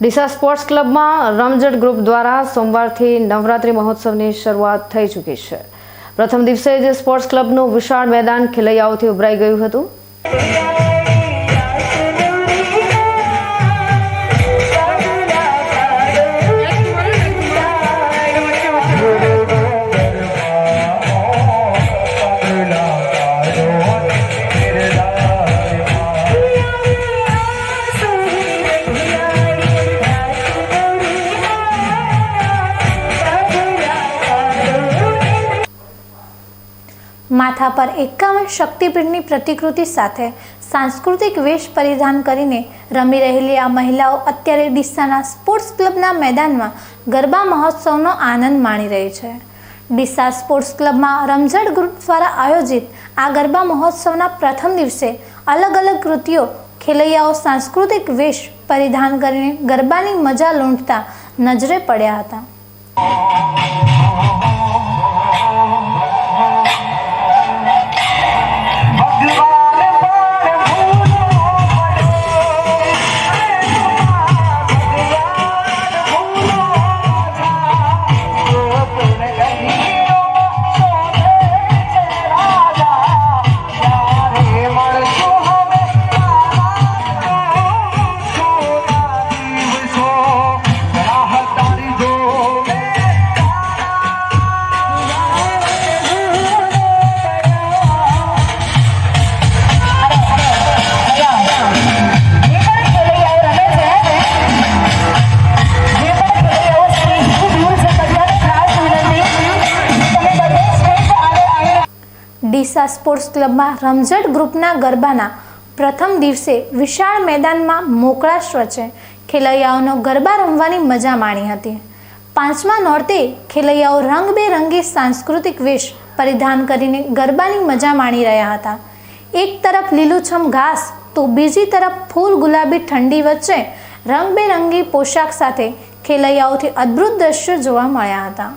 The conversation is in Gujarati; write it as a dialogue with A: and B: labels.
A: ડીસા સ્પોર્ટ્સ ક્લબમાં રમઝટ ગ્રુપ દ્વારા સોમવારથી નવરાત્રિ મહોત્સવની શરૂઆત થઈ ચૂકી છે. પ્રથમ દિવસે જ સ્પોર્ટ્સ ક્લબનું વિશાળ મેદાન ખેલૈયાઓથી ઉભરાઈ ગયું હતું.
B: માથા પર એકાવન શક્તિપીઠની પ્રતિકૃતિ સાથે સાંસ્કૃતિક વેશ પરિધાન કરીને રમી રહેલી આ મહિલાઓ અત્યારે ડીસાના સ્પોર્ટ્સ ક્લબના મેદાનમાં ગરબા મહોત્સવનો આનંદ માણી રહી છે. ડીસા સ્પોર્ટ્સ ક્લબમાં રમઝટ ગ્રુપ દ્વારા આયોજિત આ ગરબા મહોત્સવના પ્રથમ દિવસે અલગ અલગ કૃતિઓ, ખેલૈયાઓ સાંસ્કૃતિક વેશ પરિધાન કરીને ગરબાની મજા લૂંટતા નજરે પડ્યા હતા. ડીસા સ્પોર્ટ્સ ક્લબમાં રમઝટ ગ્રુપના ગરબાના પ્રથમ દિવસે વિશાળ મેદાનમાં મોકળાશ વચ્ચે ખેલૈયાઓનો ગરબા રમવાની મજા માણી હતી. પાંચમા નોરતે ખેલૈયાઓ રંગબેરંગી સાંસ્કૃતિક વેશ પરિધાન કરીને ગરબાની મજા માણી રહ્યા હતા. એક તરફ લીલુંછમ ઘાસ તો બીજી તરફ ફૂલ ગુલાબી ઠંડી વચ્ચે રંગબેરંગી પોશાક સાથે ખેલૈયાઓથી અદ્ભુત દ્રશ્યો જોવા મળ્યા હતા.